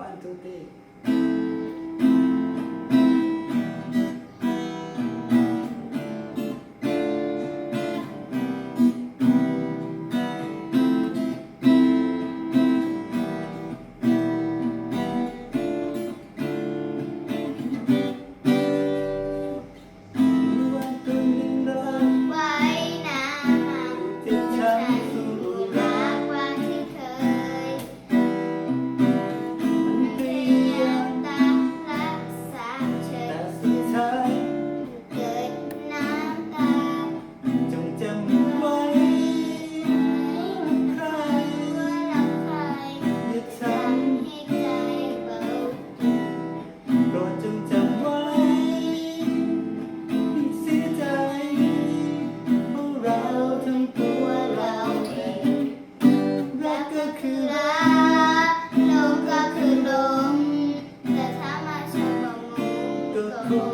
赣州的。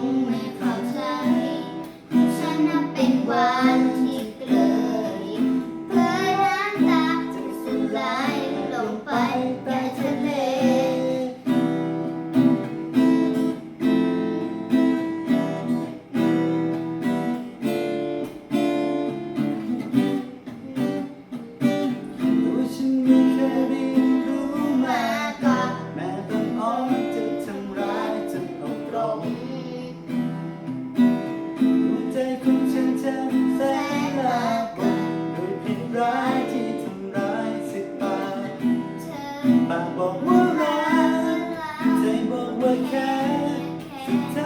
งไม่เข้าใจฉันนับเป็นวัน ร้ายที่ทำร้ายสิบปากปากบอกว่ารักใจบอกว่าแค่สุดท้า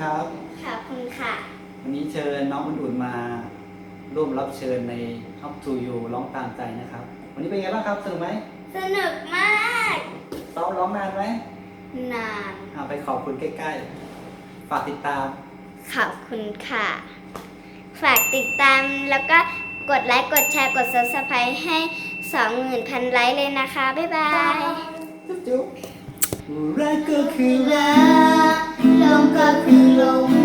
ครับ ขอบคุณค่ะ วันนี้เชิญน้องอุ่นๆมาร่วมรับเชิญใน Up to You ร้องตามใจนะครับ วันนี้เป็นไงบ้างครับสนุกไหมสนุกมากต้องร้องนานไหมนานอะไปขอบคุณใกล้ๆ ฝากติดตาม ขอบคุณค่ะ ฝากติดตามแล้วก็กดไลค์กดแชร์กด subscribe ให้สองหมื่นพันไลค์เลยนะคะ บ๊ายบาย จุ๊บจุ๊บรักก็คือรัก ลมก็คือลม